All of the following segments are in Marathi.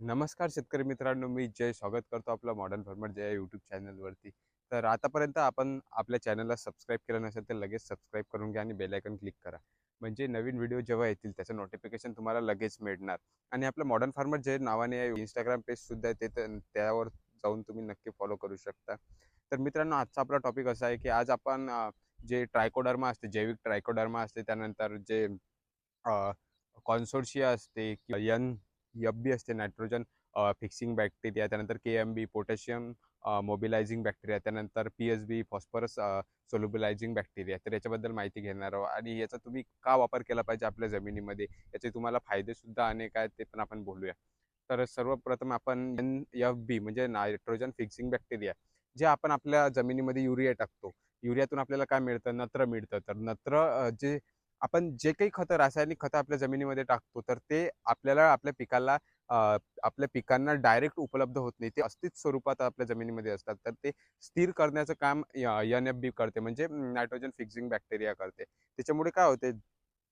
नमस्कार शेतकरी मित्रांनो मी जय स्वागत करतो आपलं मॉडर्न फार्मर जय यूट्यूब चॅनलवरती तर आतापर्यंत आपण आपल्या चॅनलला सबस्क्राईब केलं नसेल तर लगेच सबस्क्राईब करून घ्या आणि बेलायकन क्लिक करा. म्हणजे नवीन व्हिडिओ जेव्हा येतील त्याचं नोटिफिकेशन तुम्हाला लगेच मिळणार. आणि आपलं मॉडर्न फार्मर जे नावाने इंस्टाग्राम पेजसुद्धा आहे ते तर त्यावर जाऊन तुम्ही नक्की फॉलो करू शकता. तर मित्रांनो आजचा आपला टॉपिक असा आहे की आज आपण जे ट्रायकोडर्मा असते जैविक ट्रायकोडर्मा असते त्यानंतर जे कॉन्सोर्शिया असते यन एफ बी असते नायट्रोजन फिक्सिंग बॅक्टेरिया त्यानंतर K M B potassium mobilising bacteria त्यानंतर P S B phosphorus solubilising bacteria तर याच्याबद्दल माहिती घेणार आहोत. आणि याचा तुम्ही का वापर केला पाहिजे आपल्या जमिनीमध्ये? याचे तुम्हाला फायदे सुद्धा अनेक आहेत ते पण आपण बोलूया. तर सर्वप्रथम आपण एन एफ बी म्हणजे नायट्रोजन फिक्सिंग बॅक्टेरिया जे आपण आपल्या जमिनीमध्ये युरिया टाकतो. युरियातून आपल्याला काय मिळतं? नत्र मिळतं. तर नत्र जे आपण जे काही खतं रासायनिक खतं आपल्या जमिनीमध्ये टाकतो तर ते आपल्याला आपल्या पिकाला आपल्या पिकांना डायरेक्ट उपलब्ध होत नाही. ते अस्थित स्वरूपात आपल्या जमिनीमध्ये असतात. तर ते स्थिर करण्याचं काम एन एफ बी करते. म्हणजे नायट्रोजन फिक्सिंग बॅक्टेरिया करते. त्याच्यामुळे काय होते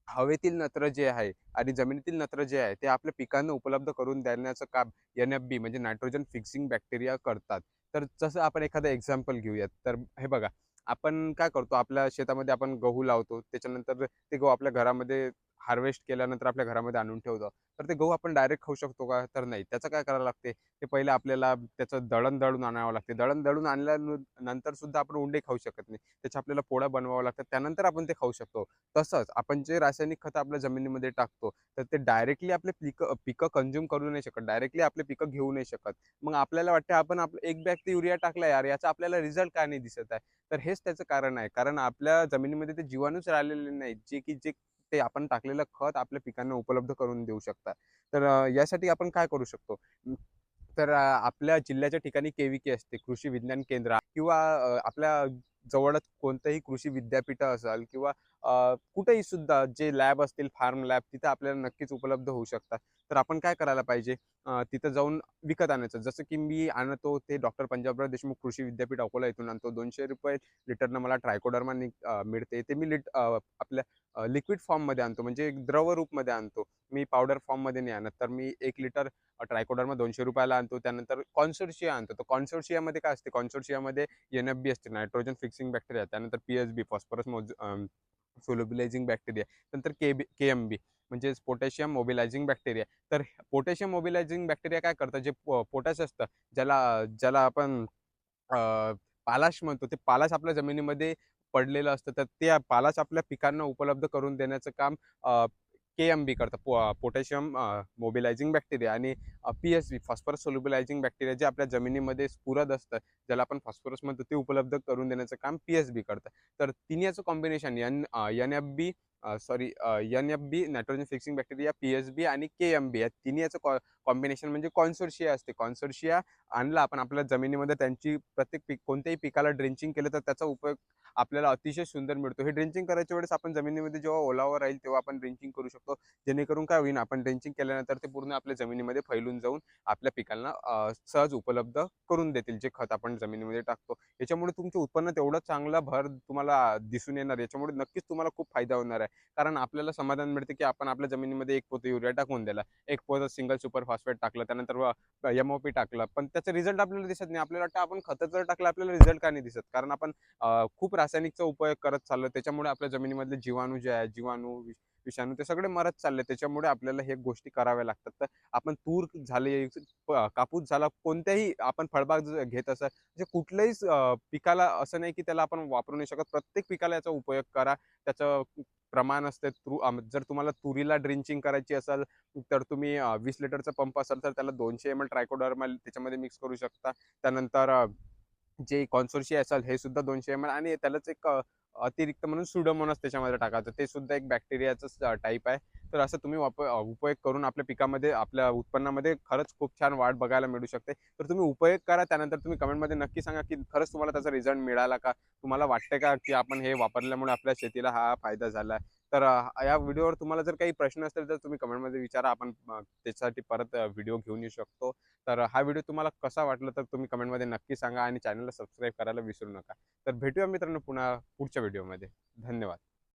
हवेतील नत्र जे आहे आणि जमिनीतील नत्र जे आहे ते आपल्या पिकांना उपलब्ध करून देण्याचं काम एन एफ बी म्हणजे नायट्रोजन फिक्सिंग बॅक्टेरिया करतात. तर जसं आपण एखादं एक्झाम्पल घेऊयात. तर हे बघा आपण काय करतो? आपल्या शेतामध्ये आपण गहू लावतो. त्याच्यानंतर ते गहू आपल्या घरामध्ये हार्वेस्ट केल्यानंतर आपल्या घरामध्ये आणून ठेवतो. तर ते गहू आपण डायरेक्ट खाऊ शकतो का? तर नाही. त्याचं काय करावं लागते? ते पहिले आपल्याला त्याचं दळण दळून आणावं लागते. दळण दळून आणल्यानंतर सुद्धा आपण उंडे खाऊ शकत नाही. त्याच्या आपल्याला पोळ्या बनवावं लागतात. त्यानंतर आपण ते खाऊ शकतो. तसंच आपण जे रासायनिक खतं आपल्या जमिनीमध्ये टाकतो तर ते डायरेक्टली आपले पिकं पिकं कंझ्युम करू नाही शकत. डायरेक्टली आपले पिकं घेऊ नाही शकत. मग आपल्याला वाटते आपण आपलं एक बॅग ते युरिया टाकला यार याचा आपल्याला रिझल्ट काय नाही दिसत आहे? तर हेच त्याचं कारण आहे. कारण आपल्या जमिनीमध्ये ते जीवाणूच राहिलेले नाहीत. जे की जे ते आपण टाकलेलं खत आपल्या पिकांना उपलब्ध करून देऊ शकतात. तर यासाठी आपण काय करू शकतो? तर आपल्या जिल्ह्याच्या ठिकाणी केविके असते कृषी विज्ञान केंद्र किंवा आपल्या जवळच कोणतंही कृषी विद्यापीठ असाल किंवा कुठेही सुद्धा जे लॅब असतील फार्म लॅब तिथं आपल्याला नक्कीच उपलब्ध होऊ शकतात. तर आपण काय करायला पाहिजे? तिथं जाऊन विकत आणायचं. जसं की मी आणतो ते डॉक्टर पंजाबराव देशमुख कृषी विद्यापीठ अकोला इथून आणतो. दोनशे रुपये लिटरनं मला ट्रायकोडर्मा मिळते. ते मी लिट आपल्या लिक्विड फॉर्ममध्ये आणतो. म्हणजे एक द्रव रूपमध्ये आणतो. मी पावडर फॉर्ममध्ये नाही आणत. तर मी एक लिटर ट्रायकोडरमध्ये दोनशे रुपयाला आणतो. त्यानंतर कॉन्सोर्शिया आणतो. तर कॉन्सोर्शियामध्ये काय असते? कॉन्सोर्शियामध्ये एन एफ बी असते नायट्रोजन फिक्सिंग बॅक्टेरिया त्यानंतर पी एच बी फॉस्फरस मोज सोलोबिलायझिंग बॅक्टेरिया नंतर के बी के एम बी म्हणजे पोटॅशियम मोबिलायझिंग बॅक्टेरिया तर पोटॅशियम मोबिलायझिंग बॅक्टेरिया काय करतं जे पोटॅश असतं ज्याला ज्याला आपण पालाश म्हणतो ते पालाश आपल्या जमिनीमध्ये पडलेलं असतं. तर ते पालाश आपल्या पिकांना उपलब्ध करून देण्याचं काम के एम बी करतं पो पोटॅशियम मोबिलायझिंग बॅक्टेरिया आणि P S B phosphorus solubilising bacteria जे आपल्या जमिनीमध्ये स्फुरद असतं ज्याला आपण फॉस्फरस म्हणतो ते उपलब्ध करून देण्याचं काम पी एस बी करतं. तर तिन्ही combination N N F B sorry N F B nitrogen fixing bacteria P S B आणि के एम बी या तिन्ही याचं कॉम्बिनेशन म्हणजे कॉन्सोर्शिया असते. कॉन्सोर्शिया आणला आपण आपल्या जमिनीमध्ये त्यांची प्रत्येक पीक कोणत्याही पिकाला ड्रेंचिंग केलं तर त्याचा उपयोग आपल्याला अतिशय सुंदर मिळतो. हे ड्रेंचिंग करायच्या वेळेस आपण जमिनीमध्ये जेव्हा ओलावा राहील तेव्हा आपण ड्रेंचिंग करू शकतो. जेणेकरून काय होईल आपण ड्रेंचिंग केल्यानंतर ते पूर्ण आपल्या जमिनीमध्ये फैलून जाऊन आपल्या पिकांना सहज उपलब्ध करून देतील जे खत आपण जमिनीमध्ये टाकतो. याच्यामुळे तुमचं उत्पन्न तेवढं चांगला भर तुम्हाला दिसून येणार. याच्यामुळे नक्कीच तुम्हाला खूप फायदा होणार आहे. कारण आपल्याला समाधान मिळते की आपण आपल्या जमिनीमध्ये एक पोतं युरिया टाकून दिला. एक पोतं सिंगल सुपर फॉस्फेट टाकलं त्यानंतर एम ओ पी टाकलं. पण त्याचा रिझल्ट आपल्याला दिसत नाही. आपल्याला वाटतं आपण खतं जर टाकलं आपल्याला रिझल्ट का नाही दिसत? कारण आपण खूप रासायनिकचा उपयोग करत चाललो. त्याच्यामुळे आपल्या जमिनीमधले जीवाणू जे आहे जीवाणू विषाणू ते सगळे मरत चालले. त्याच्यामुळे आपल्याला हे गोष्टी कराव्या लागतात. तर आपण तूर झाले कापूस झाला कोणत्याही आपण फळबाग घेत असं म्हणजे कुठल्याही पिकाला असं नाही की त्याला आपण वापरू नाही शकत. प्रत्येक पिकाला याचा उपयोग करा. त्याचं प्रमाण असते तू जर तुम्हाला तुरीला ड्रिंचिंग करायची असेल तर तुम्ही वीस लिटरचा पंप असेल तर त्याला दोनशे एम एल ट्रायकोडर्मा त्याच्यामध्ये मिक्स करू शकता. त्यानंतर जे कॉन्सोर्शिया असेल हे सुद्धा दोनशे एम एल आणि त्यालाच एक अतिरिक्त म्हणून सुडोमोनस त्याच्यामध्ये टाकायचं ते सुद्धा एक बॅक्टेरियाचं टाईप आहे. तर असं तुम्ही वाप उपयोग करून आपल्या पिकामध्ये आपल्या उत्पन्नामध्ये खरंच खूप छान वाढ बघायला मिळू शकते. तर तुम्ही उपयोग करा. त्यानंतर तुम्ही कमेंटमध्ये नक्की सांगा की खरंच तुम्हाला त्याचा रिझल्ट मिळाला का? तुम्हाला वाटतं का की आपण हे वापरल्यामुळे आपल्या शेतीला हा फायदा झाला तर या व्हिडिओवर तुम्हाला जर काही प्रश्न असतील तर तुम्ही कमेंटमध्ये विचारा. आपण त्याच्यासाठी परत व्हिडिओ घेऊन येऊ शकतो. तर हा व्हिडिओ तुम्हाला कसा वाटला तर तुम्ही कमेंटमध्ये नक्की सांगा आणि चॅनलला सबस्क्राईब करायला विसरू नका. तर भेटूया मित्रांनो पुन्हा पुढच्या व्हिडिओमध्ये. धन्यवाद.